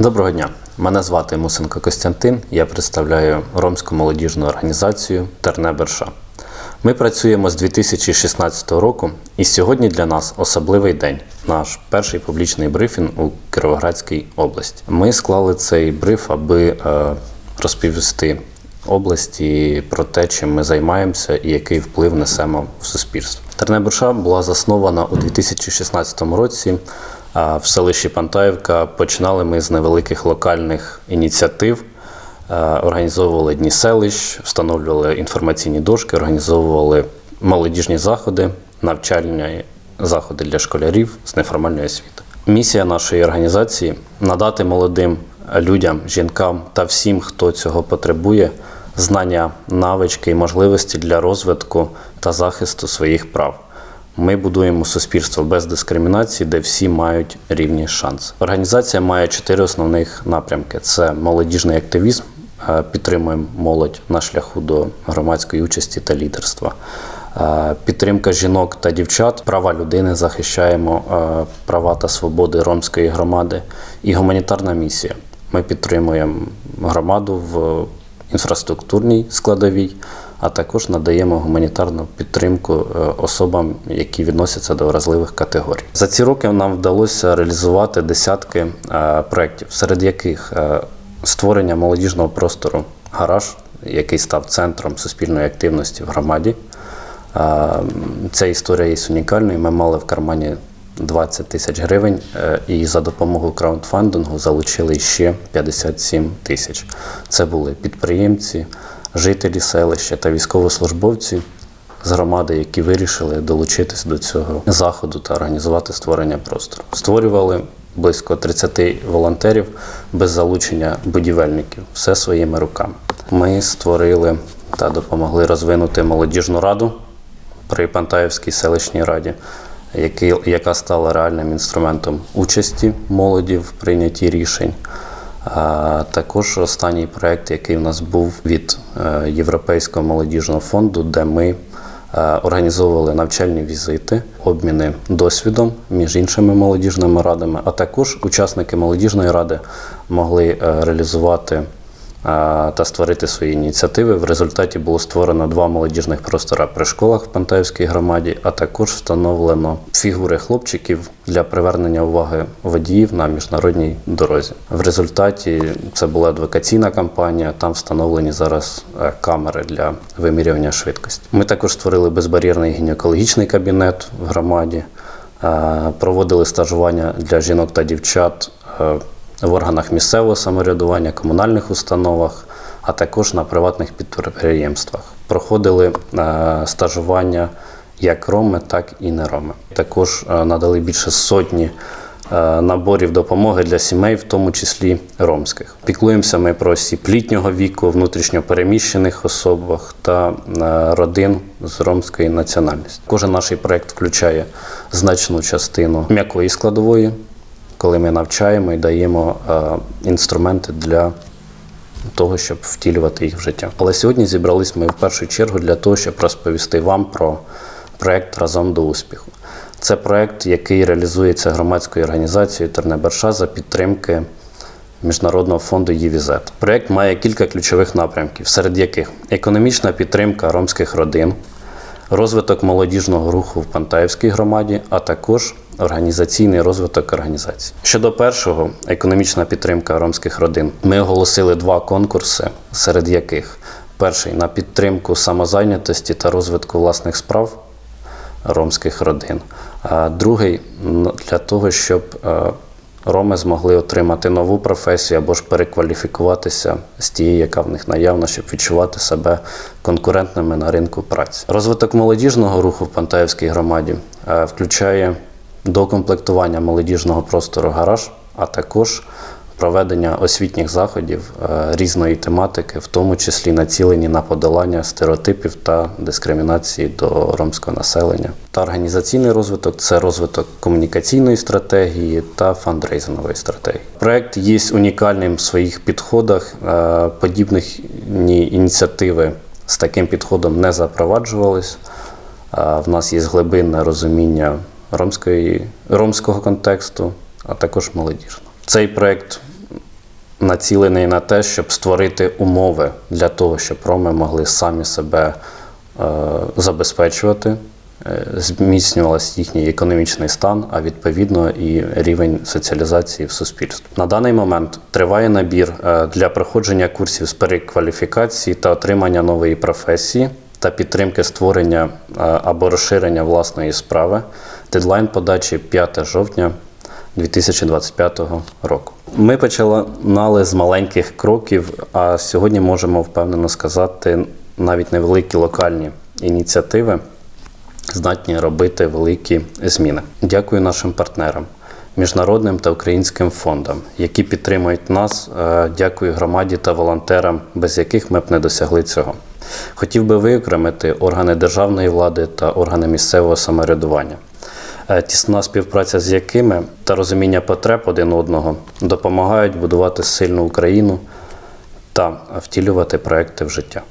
Доброго дня. Мене звати Мусенко Костянтин. Я представляю ромську молодіжну організацію Тернеберша. Ми працюємо з 2016 року, і сьогодні для нас особливий день наш перший публічний брифінг у Кіровоградській області. Ми склали цей бриф, аби е, розповісти області про те, чим ми займаємося і який вплив несемо в суспільство. Тернеберша була заснована у 2016 році. В селищі Пантаївка починали ми з невеликих локальних ініціатив. Організовували дні селищ, встановлювали інформаційні дошки, організовували молодіжні заходи, навчальні заходи для школярів з неформальної освіти. Місія нашої організації надати молодим людям, жінкам та всім, хто цього потребує, знання, навички і можливості для розвитку та захисту своїх прав. Ми будуємо суспільство без дискримінації, де всі мають рівні шанси. Організація має чотири основних напрямки: це молодіжний активізм, е, підтримуємо молодь на шляху до громадської участі та лідерства. Е, Підтримка жінок та дівчат, права людини захищаємо е, права та свободи ромської громади і гуманітарна місія. Ми підтримуємо громаду в інфраструктурній складовій, а також надаємо гуманітарну підтримку е, особам, які відносяться до вразливих категорій. За ці роки нам вдалося реалізувати десятки е, проєктів, серед яких е, створення молодіжного простору гараж, який став центром суспільної активності в громаді. Ця історія є унікальною. Ми мали в кармані 20 тисяч гривень, і за допомогою краундфандингу залучили ще 57 тисяч. Це були підприємці, жителі селища та військовослужбовці з громади, які вирішили долучитись до цього заходу та організувати створення простору. Створювали близько 30 волонтерів без залучення будівельників, все своїми руками. Ми створили та допомогли розвинути молодіжну раду при Пантаївській селищній раді, яка стала реальним інструментом участі молоді в прийнятті рішень. Також останній проект, який у нас був від е, Європейського молодіжного фонду, де ми е, організовували навчальні візити, обміни досвідом між іншими молодіжними радами, а також учасники молодіжної ради могли е, реалізувати та створити свої ініціативи. В результаті було створено два молодіжних простора при школах в Пантаївській громаді, а також встановлено фігури хлопчиків для привернення уваги водіїв на міжнародній дорозі. В результаті це була адвокаційна кампанія. Там встановлені зараз е, камери для вимірювання швидкості. Ми також створили безбар'єрний гінекологічний кабінет в громаді, е, проводили стажування для жінок та дівчат. В органах місцевого самоврядування, комунальних установах, а також на приватних підприємствах. Проходили е, стажування як роми, так і не роми. Також е, надали більше сотні е, наборів допомоги для сімей, в тому числі ромських. Піклуємося ми про осіб літнього віку, внутрішньопереміщених особах та родин з ромської національності. Кожен наш проект включає значну частину м'якої складової коли ми навчаємо і даємо е, інструменти для того, щоб втілювати їх в життя. Але сьогодні зібрались ми в першу чергу для того, щоб розповісти вам про проект Разом до успіху. Це проект, який реалізується громадською організацією Тернеберша за підтримки Міжнародного фонду ЄВІЗЕТ. Проект має кілька ключових напрямків, серед яких економічна підтримка ромських родин, розвиток молодіжного руху в Пантаївській громаді, а також організаційний розвиток організацій. Щодо першого, економічна підтримка ромських родин. Ми оголосили два конкурси, серед яких перший на підтримку самозайнятості та розвитку власних справ ромських родин, а другий для того, щоб е, роми змогли отримати нову професію або ж перекваліфікуватися з тієї, яка в них наявна, щоб відчувати себе конкурентними на ринку праці. Розвиток молодіжного руху в Пантаївській громаді е, включає докомплектування молодіжного простору гараж, а також проведення освітніх заходів е, різної тематики, в тому числі націлені на подолання стереотипів та дискримінації до ромського населення. Та організаційний розвиток це розвиток комунікаційної стратегії та фандрейзингової стратегії. Проект є унікальним в своїх підходах. Е, Подібних ініціативи з таким підходом не запроваджувались. В нас є глибинне розуміння ромської, ромського контексту, а також молодіжного. Цей проект націлений на те, щоб створити умови для того, щоб роми могли самі себе е, забезпечувати, е, зміцнювався їхній економічний стан, а відповідно і рівень соціалізації в суспільстві. На даний момент триває набір е, для проходження курсів з перекваліфікації та отримання нової професії та підтримки створення е, або розширення власної справи. Дедлайн подачі 5 жовтня 2025 року. Ми починали з маленьких кроків, а сьогодні можемо впевнено сказати, навіть невеликі локальні ініціативи здатні робити великі зміни. Дякую нашим партнерам, міжнародним та українським фондам, які підтримують нас. Е, Дякую громаді та волонтерам, без яких ми б не досягли цього. Хотів би виокремити органи державної влади та органи місцевого самоврядування тісна співпраця з якими та розуміння потреб один одного допомагають будувати сильну Україну та втілювати проекти в життя.